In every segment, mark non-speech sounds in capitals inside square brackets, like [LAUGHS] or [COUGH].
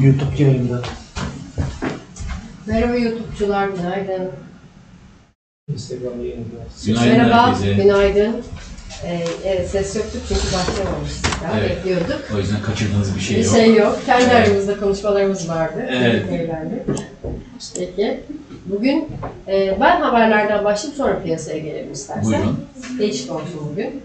YouTube yayında. Merhaba YouTube'cular, günaydın. Instagram'da yayında. Günaydın Merhaba, herkese. günaydın. Ee, evet, ses yoktuk çünkü başlamamıştık daha, Evet. bekliyorduk. O yüzden kaçırdığınız bir şey Bir yok. şey yok, kendi aramızda konuşmalarımız vardı. Evet. Eğlendik. Peki, bugün e, ben haberlerden başlayıp sonra piyasaya gelelim istersen. Buyurun. Değişik olsun bugün.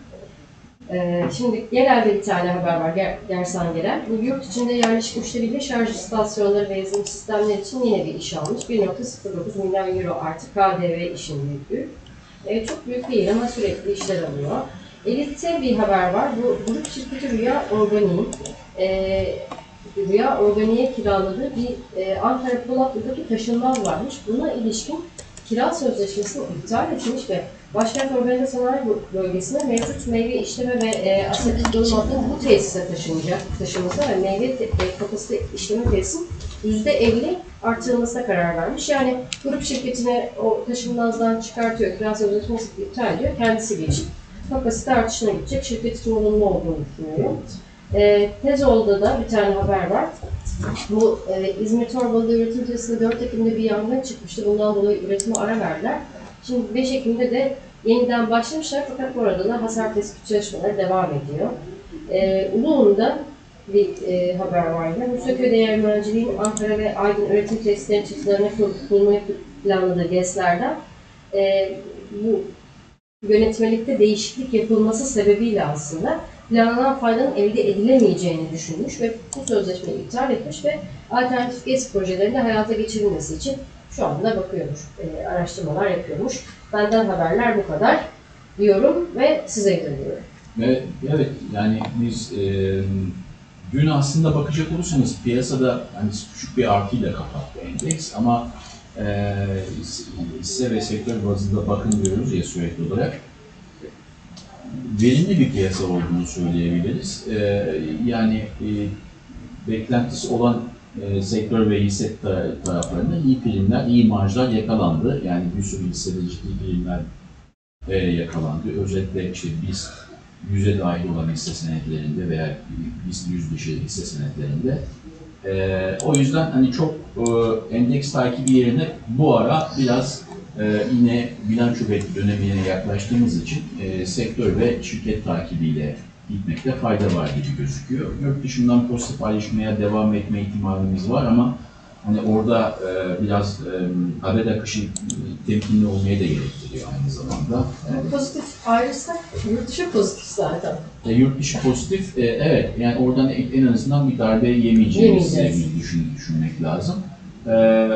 Ee, şimdi genelde bir tane haber var, ger Gersan gelen. Bu yurt içinde yerleşik müşteriyle şarj istasyonları ve yazılım sistemleri için yine bir iş almış. 1.09 milyon euro artı KDV işin büyüklüğü. Ee, çok büyük değil ama sürekli işler alıyor. Elite bir haber var. Bu grup şirketi Rüya Organik'in e, Rüya Organik'e kiraladığı bir e, Ankara Polatlı'daki taşınmaz varmış. Buna ilişkin kira sözleşmesini iptal etmiş ve Başkent Organize Sanayi Bölgesi'ne mevcut meyve işleme ve e, dolu madde bu tesise taşınacak, taşınması ve meyve te, e, kapasite işleme tesisinin %50 artırılmasına karar vermiş. Yani grup şirketine o taşınmazdan çıkartıyor, kira sözleşmesi iptal ediyor, kendisi geçip kapasite artışına gidecek. Şirket için olumlu olduğunu düşünüyorum. E, Tezol'da da bir tane haber var. Bu e, İzmir Torbalı'da üretim tesisinde 4 Ekim'de bir yangın çıkmıştı. Bundan dolayı üretime ara verdiler. Şimdi 5 Ekim'de de yeniden başlamışlar fakat bu arada da hasar tespit çalışmaları devam ediyor. E, Uluğun'da bir e, haber var yine. Müstakil Değer Mühendisliğin Ankara ve Aydın üretim tesislerinin çıktılarına kurulmayı planladığı GES'lerden e, bu yönetmelikte değişiklik yapılması sebebiyle aslında planlanan faydanın elde edilemeyeceğini düşünmüş ve bu sözleşmeyi iptal etmiş ve alternatif GES projelerinde hayata geçirilmesi için şu anda bakıyormuş, e, araştırmalar yapıyormuş. Benden haberler bu kadar diyorum ve size dönüyorum. Ve evet yani biz e, dün aslında bakacak olursanız piyasada hani küçük bir artıyla kapattı endeks ama e, hisse ve sektör bazında bakın diyoruz ya sürekli olarak verimli bir piyasa olduğunu söyleyebiliriz. E, yani e, beklentisi olan e, sektör ve hisse ta- taraflarında iyi primler, iyi marjlar yakalandı. Yani bir sürü hissede ciddi primler e, yakalandı. Özellikle işte biz yüze dahil olan hisse senetlerinde veya biz yüz dışı hisse senetlerinde. E, o yüzden hani çok e, endeks takibi yerine bu ara biraz e, yine bilanço dönemine yaklaştığımız için e, sektör ve şirket takibiyle gitmekte fayda var gibi gözüküyor. Yurt dışından pozitif ayrışmaya devam etme ihtimalimiz var ama hani orada e, biraz e, haber akışı e, temkinli olmaya da gerektiriyor aynı zamanda. Yani, Pozitif ayrılsak yurt dışı pozitif zaten. e, yurt dışı pozitif, e, evet yani oradan en azından bir darbe yemeyeceğimizi düşün, düşünmek lazım. E,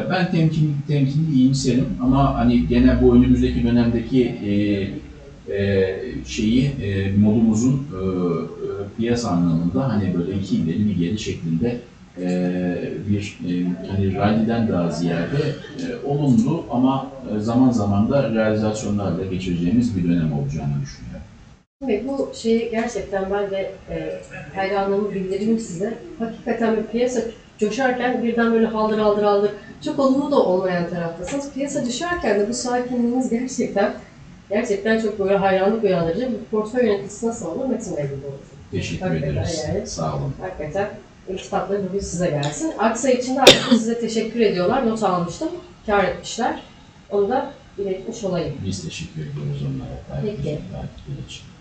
ben temkin, temkinli iyimserim ama hani gene bu önümüzdeki dönemdeki e, e, şeyi e, modumuzun e, e, piyasa anlamında hani böyle iki ileri bir geri şeklinde e, bir e, hani rally'den daha ziyade e, olumlu ama e, zaman zaman da realizasyonlarla geçireceğimiz bir dönem olacağını düşünüyorum. Ve bu şeyi gerçekten ben de e, hayranlığımı bildireyim size. Hakikaten bir piyasa coşarken birden böyle haldır haldır haldır çok olumlu da olmayan taraftasınız. Piyasa düşerken de bu sakinliğiniz gerçekten gerçekten çok böyle hayranlık uyandırıcı. Bir portföy yöneticisi nasıl olur? Metin Bey gibi olur. Teşekkür Hakikaten ederiz. yani. Sağ olun. Hakikaten iltifatları bugün size gelsin. Aksa için de aslında size teşekkür ediyorlar. Not almıştım. Kar etmişler. Onu da iletmiş olayım. Biz teşekkür ediyoruz onlara. Peki.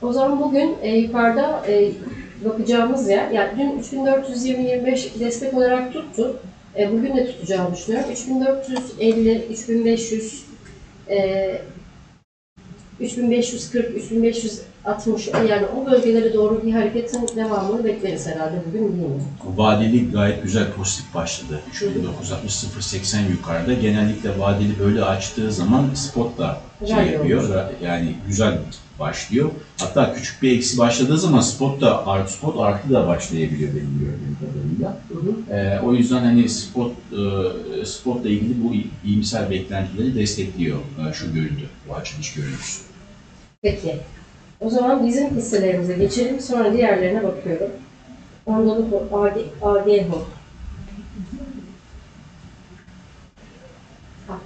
O zaman bugün e, yukarıda e, bakacağımız yer, yani dün 3420-25 destek olarak tuttu. E, bugün de tutacağını düşünüyorum. 3450, 3500, e, 3540, 3560 yani o bölgelere doğru bir hareketin devamını bekleriz herhalde bugün değil mi? Vadeli gayet güzel pozitif başladı. 3960-080 yukarıda. Genellikle vadeli böyle açtığı zaman spot da şey Rally yapıyor. Yani güzel başlıyor. Hatta küçük bir eksi başladığı zaman spot da art spot artı da başlayabiliyor benim gördüğüm kadarıyla. Ee, o yüzden hani spot e, spotla ilgili bu iyimser beklentileri destekliyor e, şu görüntü, bu açılış görüntüsü. Peki. O zaman bizim hisselerimize geçelim. Sonra diğerlerine bakıyorum. Anadolu AG, AGHO. Ah,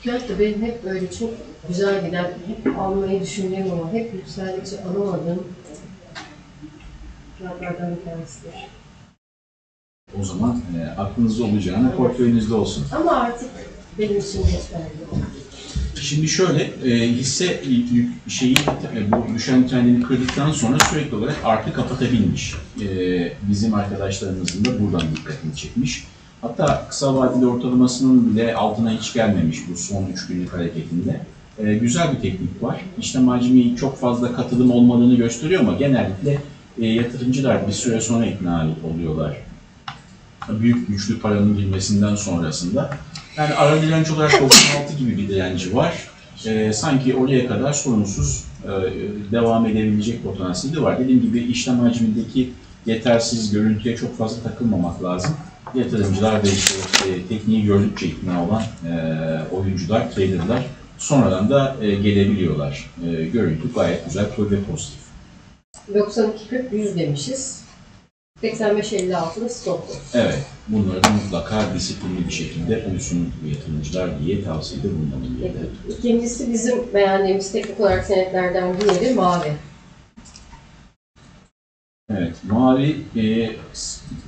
Fiyat da benim hep böyle çok güzel giden, hep almayı düşündüğüm ama hep yükseldikçe alamadığım fiyatlardan bir tanesidir. O zaman e, aklınızda olacağına portföyünüzde olsun. Ama artık benim için geçerli. Şimdi şöyle, e, hisse yük- şeyi e, bu düşen trendini kırdıktan sonra sürekli olarak artı kapatabilmiş. E, bizim arkadaşlarımızın da buradan dikkatini çekmiş. Hatta kısa vadeli ortalamasının bile altına hiç gelmemiş bu son 3 günlük hareketinde. E, güzel bir teknik var. İşlem hacmi çok fazla katılım olmadığını gösteriyor ama genellikle e, yatırımcılar bir süre sonra ikna oluyorlar. Büyük güçlü paranın girmesinden sonrasında. Yani ara direnç olarak 96 gibi bir direnci var. Ee, sanki oraya kadar sorunsuz e, devam edebilecek potansiyeli var. Dediğim gibi işlem hacmindeki yetersiz görüntüye çok fazla takılmamak lazım. Yatırımcılar ve işte e, tekniği gördükçe ikna olan e, oyuncular, traderlar sonradan da e, gelebiliyorlar. E, görüntü gayet güzel ve pozitif. 92-40-100 demişiz. 85-56'da stoplu. Evet, bunları da mutlaka disiplinli bir şekilde uysun yatırımcılar diye tavsiyede bulunalım. diye de. İkincisi bizim beğendiğimiz teknik olarak senetlerden diğeri mavi. Evet, mavi e,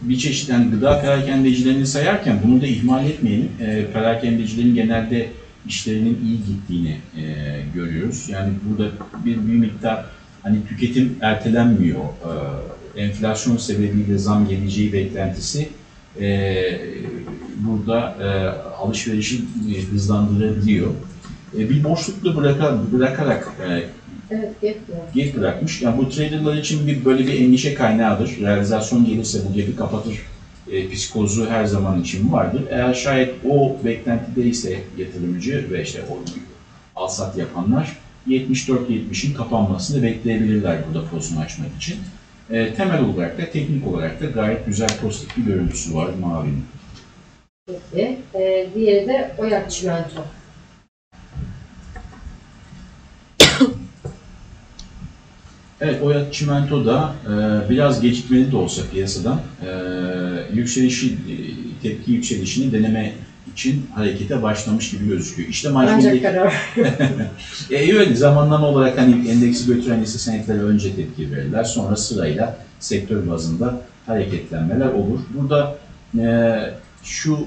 bir çeşit yani gıda perakendecilerini sayarken bunu da ihmal etmeyelim. E, perakendecilerin genelde işlerinin iyi gittiğini e, görüyoruz. Yani burada bir, bir miktar hani tüketim ertelenmiyor. E, enflasyon sebebiyle zam geleceği beklentisi e, burada e, alışverişi e, hızlandırabiliyor. E, bir boşlukla bıraka, bırakarak e, Evet, gap bırakmış. Yani bu traderlar için bir böyle bir endişe kaynağıdır. Realizasyon gelirse bu gap'i kapatır e, psikozu her zaman için vardır. Eğer şayet o beklentideyse yatırımcı ve işte o alsat yapanlar 74-70'in kapanmasını bekleyebilirler burada pozisyon açmak için. E, temel olarak da teknik olarak da gayet güzel pozitif bir görüntüsü var mavinin. Peki. Ee, diğeri de Oyak Çimento. Evet, Oya Çimento da e, biraz gecikmeli de olsa piyasadan e, yükselişi, e, tepki yükselişini deneme için harekete başlamış gibi gözüküyor. İşlem Ancak hacmindeki... karar. [LAUGHS] E, evet, zamanlama olarak hani endeksi götüren hisse senetleri önce tepki verirler. Sonra sırayla sektör bazında hareketlenmeler olur. Burada e, şu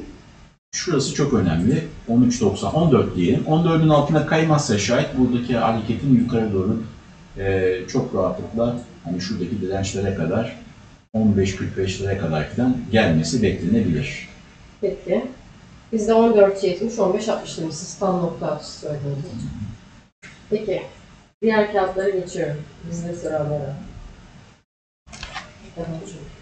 Şurası çok önemli. 13.90, 14 diyelim. 14'ün altına kaymazsa şayet buradaki hareketin yukarı doğru e, çok rahatlıkla hani şuradaki dirençlere kadar 15-45'lere kadar falan gelmesi beklenebilir. Peki. Bizde 14.70, 15.60 demişsiniz. Tam nokta atışı söyledim. Peki. Diğer kağıtlara geçiyorum. Bizde sıralara. Çok.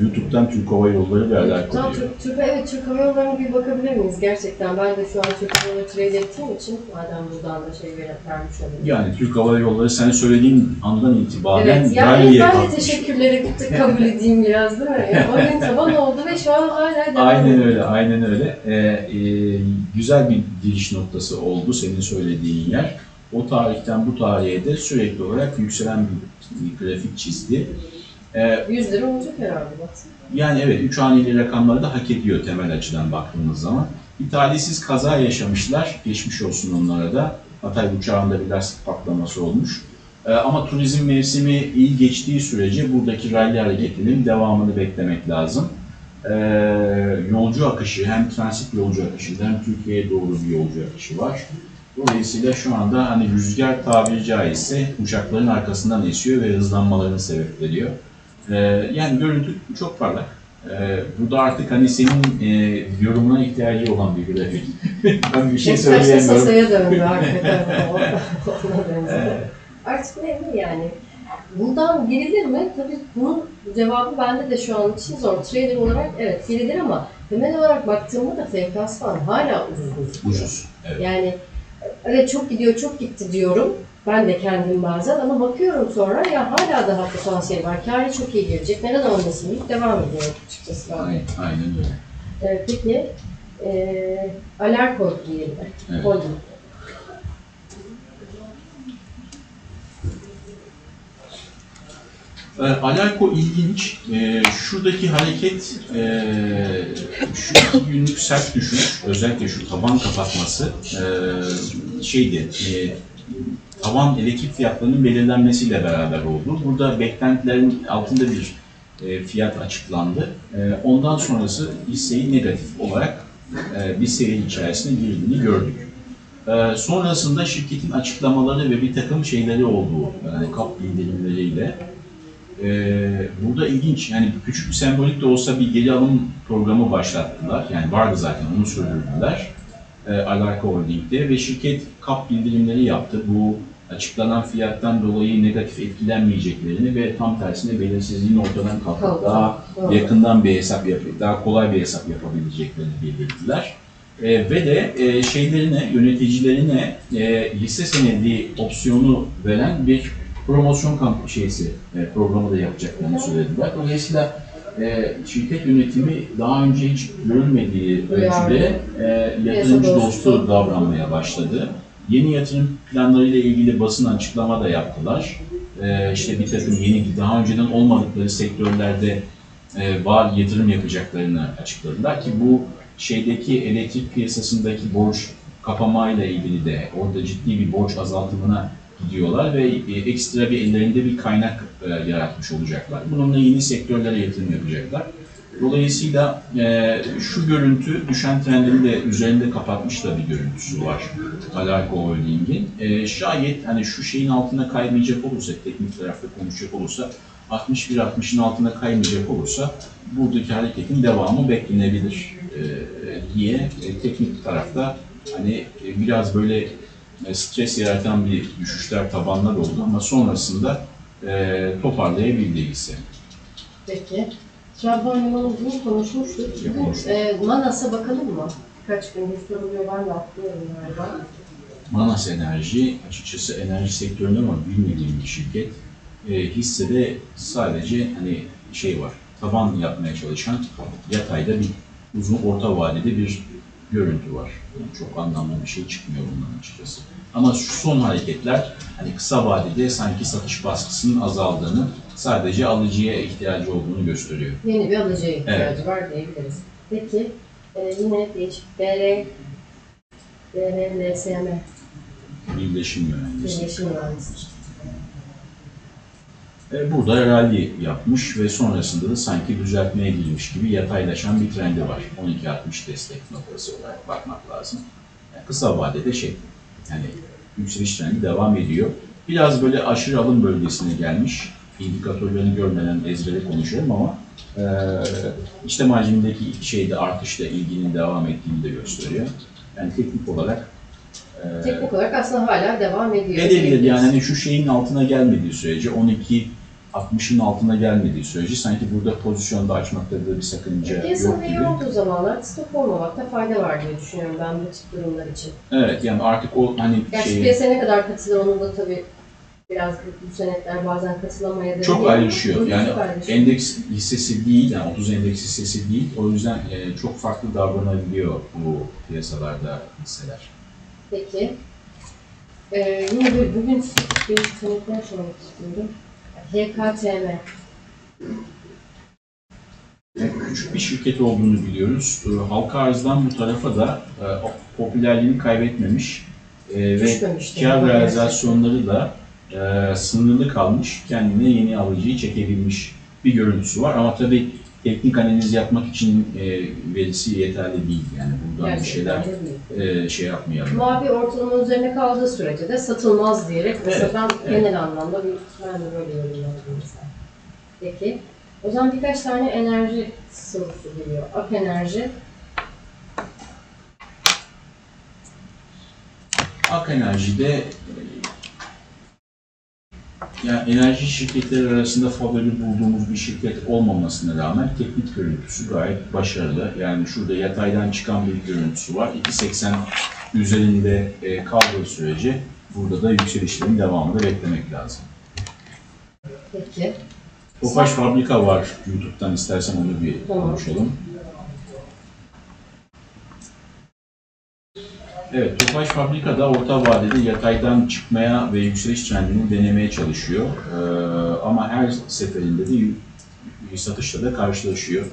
YouTube'dan Türk Hava Yolları bir alakalı. Türk, Türk, evet Türk Hava Yolları'na bir bakabilir miyiz? Gerçekten ben de şu an Türk Hava Yolları trade ettiğim için madem buradan da şey verip vermiş olayım. Yani Türk Hava Yolları sen söylediğin andan itibaren Evet, yani ben de kalkmış. teşekkürleri [LAUGHS] kabul edeyim biraz değil mi? Yani o gün taban [LAUGHS] oldu ve şu an hala devam Aynen ediyor. öyle, aynen öyle. Ee, e, güzel bir giriş noktası oldu senin söylediğin yer. O tarihten bu tarihe de sürekli olarak yükselen bir grafik çizdi. Ee, 100 lira olacak herhalde baksana. yani evet, üç haneli rakamları da hak ediyor temel açıdan baktığımız zaman. Bir talihsiz kaza yaşamışlar, geçmiş olsun onlara da. Hatay uçağında bir lastik patlaması olmuş. Ee, ama turizm mevsimi iyi geçtiği sürece buradaki rally hareketinin devamını beklemek lazım. Ee, yolcu akışı, hem transit yolcu akışı hem Türkiye'ye doğru bir yolcu akışı var. Dolayısıyla şu anda hani rüzgar tabiri caizse uçakların arkasından esiyor ve hızlanmalarını sebep veriyor. Ee, yani görüntü çok parlak. Ee, bu da artık hani senin e, yorumuna ihtiyacı olan bir grafik. [LAUGHS] ben bir şey söyleyemiyorum. Sasa'ya döndü [LAUGHS] hakikaten. Artık ne mi yani? Bundan girilir mi? Tabii bunun cevabı bende de şu an için zor. Trader olarak evet girilir ama temel olarak baktığımda da FK'sı falan hala ucuz gözüküyor. ucuz. Evet. Yani evet çok gidiyor, çok gitti diyorum. Ben de kendim bazen ama bakıyorum sonra ya hala daha potansiyel var. Kârı çok iyi gelecek. Neden olmasın deyip devam ediyorum açıkçası. ben. Aynen, aynen öyle. Ee, peki e, Alarko diyelim. Evet. Holding. E, Alarko ilginç. E, şuradaki hareket e, şu günlük sert düşüş, özellikle şu taban kapatması e, şeydi, e, tavan elektrik fiyatlarının belirlenmesiyle beraber oldu. Burada beklentilerin altında bir e, fiyat açıklandı. E, ondan sonrası hisseyi negatif olarak e, bir seri içerisine girdiğini gördük. E, sonrasında şirketin açıklamaları ve bir takım şeyleri olduğu, yani kap bildirimleriyle e, burada ilginç, yani küçük bir sembolik de olsa bir geri alım programı başlattılar. Yani vardı zaten, onu sürdürdüler. E, Alarka Holding'de ve şirket kap bildirimleri yaptı. Bu açıklanan fiyattan dolayı negatif etkilenmeyeceklerini ve tam tersine belirsizliğin ortadan kalkıp daha Doğru. yakından bir hesap yap, daha kolay bir hesap yapabileceklerini belirttiler. E, ve de e, şeylerine, yöneticilerine e, hisse senedi opsiyonu veren bir promosyon kamp şeysi e, programı da yapacaklarını söylediler. Dolayısıyla e, şirket yönetimi daha önce hiç görülmediği ölçüde e, yatırımcı dostu. davranmaya başladı. Yeni yatırım planlarıyla ilgili basın açıklama da yaptılar. E, işte bir takım yeni, daha önceden olmadıkları sektörlerde e, var yatırım yapacaklarını açıkladılar ki bu şeydeki elektrik piyasasındaki borç kapamayla ilgili de orada ciddi bir borç azaltımına gidiyorlar ve e, ekstra bir ellerinde bir kaynak e, yaratmış olacaklar. Bununla yeni sektörlere yatırım yapacaklar. Dolayısıyla e, şu görüntü düşen trendin de üzerinde kapatmış da bir görüntüsü var Alarko Holding'in. E, şayet hani şu şeyin altına kaymayacak olursa, teknik tarafta konuşacak olursa 61-60'ın altına kaymayacak olursa buradaki hareketin devamı beklenebilir e, diye e, teknik tarafta hani e, biraz böyle stres yaratan bir düşüşler tabanlar oldu ama sonrasında e, toparlayabildi hisse. Peki. Trabzon Limanı bunu konuşmuştuk. Konuştuk. e, Manas'a bakalım mı? Kaç gündür soruluyor ben de atlıyorum galiba. Manas Enerji açıkçası enerji sektöründe ama bilmediğim bir şirket. E, hissede sadece hani şey var, taban yapmaya çalışan yatayda bir uzun orta vadede bir görüntü var. Yani çok anlamlı bir şey çıkmıyor bundan açıkçası. Ama şu son hareketler hani kısa vadede sanki satış baskısının azaldığını, sadece alıcıya ihtiyacı olduğunu gösteriyor. Yeni bir alıcıya ihtiyacı var diyebiliriz. Peki e, yine değişik DR, DR, LSM, Birleşim mühendisi. Birleşim Mühendisi. E, Burada herhalde yapmış ve sonrasında da sanki düzeltmeye girmiş gibi yataylaşan bir trendi var. 12.60 destek noktası olarak bakmak lazım. Yani kısa vadede şey, yani yükseliş trendi devam ediyor. Biraz böyle aşırı alım bölgesine gelmiş. İndikatörlerini görmeden ezbere konuşuyorum ama e, işte hacimdeki şeyde artışla ilginin devam ettiğini de gösteriyor. Yani teknik olarak e, Teknik olarak aslında hala devam ediyor. Edebilir yani hani şu şeyin altına gelmediği sürece 12 60'ın altına gelmediği sürece sanki burada pozisyonda açmakta da bir sakınca Piyasanın yok gibi. olduğu zamanlar stop olmamakta fayda var diye düşünüyorum ben bu tip durumlar için. Evet yani artık o hani Gerçi şey piyasaya ne kadar katılır onun da tabii biraz bu senetler bazen katılamayabilir. çok ayrışıyor. Çok Yani ayrışıyor. endeks hissesi değil, yani 30 endeks hissesi değil. O yüzden e, çok farklı davranabiliyor bu piyasalarda hisseler. Peki. Ee, yine bir, bugün bir senetler sormak istiyorum. HKTM. Yani küçük bir şirket olduğunu biliyoruz. E, Halka arzdan bu tarafa da e, popülerliğini kaybetmemiş e, ve kar realizasyonları da e, sınırlı kalmış, kendine yeni alıcıyı çekebilmiş bir görüntüsü var. Ama tabii teknik analiz yapmak için e, verisi yeterli değil. Yani buradan bir Gerçekten şeyler. E, şey yapmayalım. Mavi ortalama üzerine kaldığı sürece de satılmaz diyerek mesela Evet, ben evet. genel anlamda bir, ben de böyle yorumladım mesela. Peki. O zaman birkaç tane enerji sorusu geliyor. Ak Enerji. Ak Enerji'de yani enerji şirketleri arasında favori bulduğumuz bir şirket olmamasına rağmen teknik görüntüsü gayet başarılı. Yani şurada yataydan çıkan bir görüntüsü var. 2.80 üzerinde e, kaldığı sürece burada da yükselişlerin devamını beklemek lazım. Peki. Tofaş Fabrika var YouTube'dan istersen onu bir konuşalım. Evet, Tofaş fabrikada orta vadede yataydan çıkmaya ve yükseliş trendini denemeye çalışıyor. Ee, ama her seferinde de satışla da karşılaşıyor.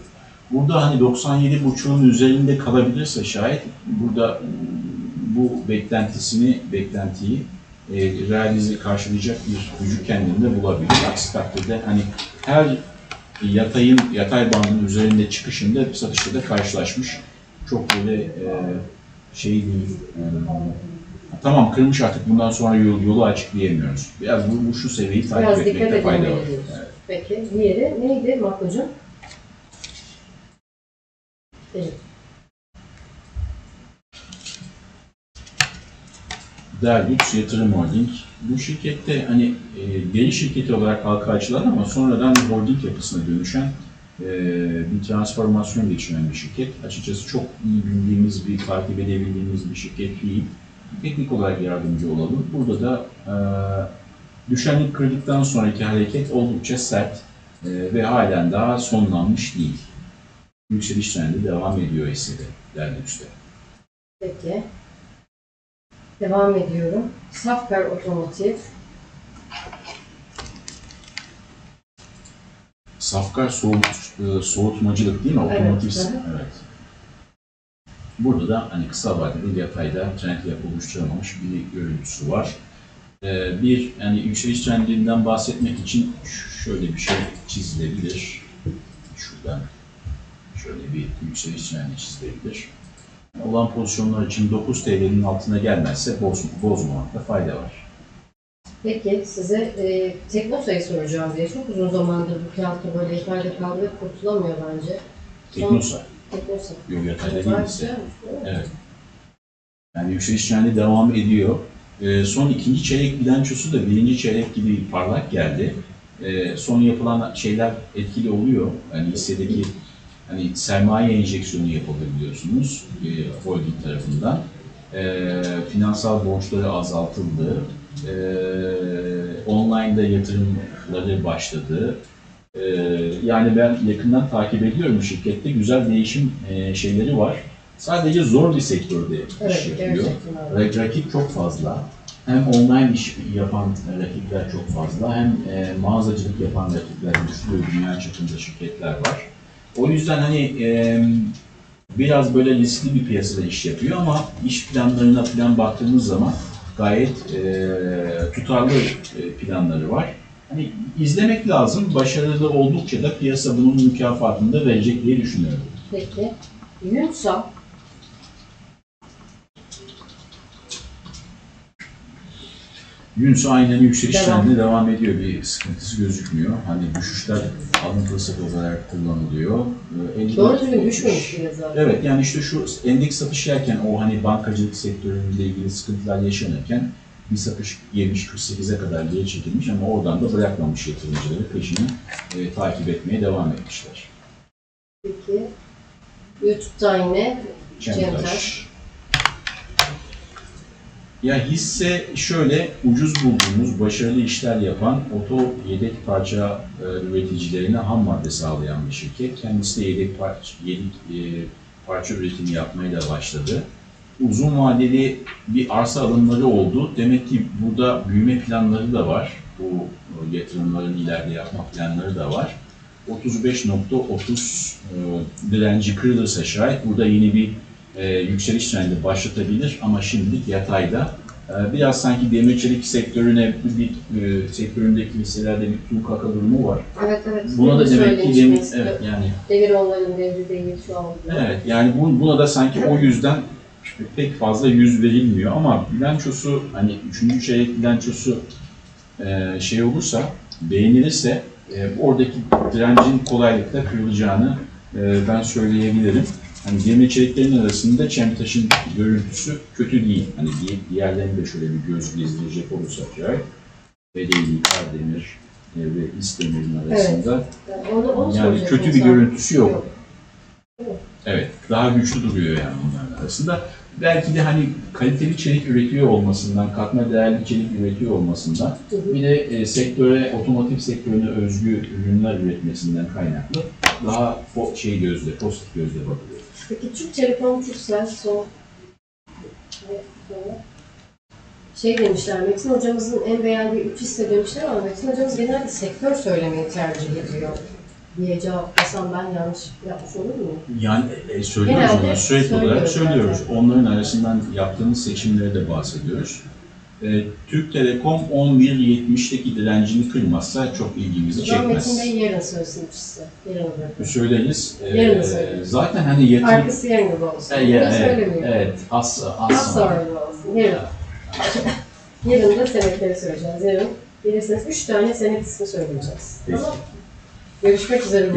Burada hani 97.5'un üzerinde kalabilirse şayet burada bu beklentisini, beklentiyi e, realize karşılayacak bir gücü kendinde bulabilir. Aksi takdirde hani her yatayın, yatay bandın üzerinde çıkışında satışla da karşılaşmış. Çok böyle e, şey değil. e, tamam kırmış artık bundan sonra yol, yolu açık diyemiyoruz. Biraz bu, bu şu seviyeyi takip Biraz etmekte fayda var. diyorsun. Peki diğeri neydi Makbucuğum? Evet. Derlux Yatırım Holding. Bu şirkette hani e, deri şirketi olarak halka açılan ama sonradan holding yapısına dönüşen e, bir transformasyon geçiren bir şirket. Açıkçası çok iyi bildiğimiz bir, takip edebildiğimiz bir şirket değil. Teknik olarak yardımcı olalım. Burada da e, düşenlik kırdıktan sonraki hareket oldukça sert e, ve halen daha sonlanmış değil. Yükseliş trendi devam ediyor hissede, Derlux'te. Peki. Devam ediyorum. Safkar Otomotiv. Safkar soğut, e, soğutmacılık değil mi? Evet, Otomotiv. hı. Evet. Burada da hani kısa vadede yatayda trend yapı oluşturamamış bir görüntüsü var. Ee, bir hani yükseliş trendinden bahsetmek için şöyle bir şey çizilebilir. Şuradan şöyle bir yükseliş trendi çizilebilir. Olan pozisyonlar için 9 TL'nin altına gelmezse boz, bozmamakta fayda var. Peki size e, Teknosa'yı soracağım diye. Çok uzun zamandır bu kağıtta böyle yukarıda kaldı ve kurtulamıyor bence. Teknosa, Teknosa. yol yatayda değil ise. Evet. Yani yükseliş trendi devam ediyor. Ee, son ikinci çeyrek bilançosu da birinci çeyrek gibi parlak geldi. Ee, son yapılan şeyler etkili oluyor. Yani hissedeki hani sermaye enjeksiyonu yapıldı biliyorsunuz e, holding tarafından. Ee, finansal borçları azaltıldı. Ee, online'da yatırımları başladı. Ee, yani ben yakından takip ediyorum şirkette. Güzel değişim e, şeyleri var. Sadece zor bir sektörde iş Evet, yapıyor. gerçekten öyle. Ra- Rakip çok fazla. Hem online iş yapan rakipler çok fazla, hem e, mağazacılık yapan rakipler, güçlü dünya çapında şirketler var. O yüzden hani e, biraz böyle riskli bir piyasada iş yapıyor ama iş planlarına falan baktığımız zaman gayet e, tutarlı e, planları var. Hani izlemek lazım. Başarılı oldukça da piyasa bunun mükafatını da verecek diye düşünüyorum. Peki. Yunsal. Yunus aynen yükseliş Devam. trendine devam ediyor. Bir sıkıntısı gözükmüyor. Hani düşüşler satış olarak kullanılıyor. Ee, elde- Doğru düzgün düşmemiş bile zaten. Evet yani işte şu endeks satış yerken o hani bankacılık sektörüyle ilgili sıkıntılar yaşanırken bir satış yemiş 48'e kadar geri çekilmiş ama oradan da bırakmamış yatırımcıları peşini e, takip etmeye devam etmişler. Peki. YouTube'da yine Cemtaş. Cemtaş. Ya hisse şöyle ucuz bulduğumuz, başarılı işler yapan oto yedek parça e, üreticilerine ham madde sağlayan bir şirket. Kendisi de yedek parça, yedek, e, parça üretimi yapmaya da başladı. Uzun vadeli bir arsa alımları oldu. Demek ki burada büyüme planları da var. Bu e, yatırımların ileride yapma planları da var. 35.30 e, direnci kırılırsa şayet burada yeni bir e, yükseliş trendi başlatabilir ama şimdilik yatayda. E, biraz sanki demir çelik sektörüne bir e, sektöründeki hisselerde bir tuğ kaka durumu var. Evet evet. Buna da demek ki demir, evet yani Devir onların devri değil şu an. evet yani bu, buna da sanki o yüzden pek fazla yüz verilmiyor ama bilançosu hani üçüncü çeyrek bilançosu e, şey olursa beğenilirse e, oradaki direncin kolaylıkla kırılacağını e, ben söyleyebilirim. Hani demir çeliklerin arasında Çemtaş'ın görüntüsü kötü değil. Hani di- diğerlerini de şöyle bir göz gezdirecek olursak şayet. Bedeli, Kardemir e, ve İstemir'in arasında Onu, onu yani kötü bir görüntüsü yok. Yok. Evet, daha güçlü duruyor yani onların arasında. Belki de hani kaliteli çelik üretiyor olmasından, katma değerli çelik üretiyor olmasından, Hı hı. bir de e, sektöre, otomotiv sektörüne özgü ürünler üretmesinden kaynaklı daha fo- şey gözle, pozitif gözle bakılıyor. Peki Türk Telekom Türksel son Şey demişler, Metin hocamızın en beğendiği üç hisse demişler ama Metin hocamız genelde sektör söylemeyi tercih ediyor diye cevaplasam ben yanlış yapmış olur muyum? Yani e, söylüyoruz Genelde onu sürekli olarak söylüyoruz söylüyoruz. Onların arasından yaptığımız seçimleri de bahsediyoruz. E, Türk Telekom 11.70'teki direncini kırmazsa çok ilgimizi zaman Metin çekmez. Bey yarın söylesin hisse. Yarın bırakın. Söyleriz. E, Yarın söyleriz. zaten hani yatırım... Arkası yarın gibi olsun. E, ya, evet, evet, az, az, Az sonra olsun. Yarın. yarın da senetleri söyleyeceğiz. Yarın gelirseniz üç tane senet ismi söyleyeceğiz. Peki. Tamam. Görüşmek üzere.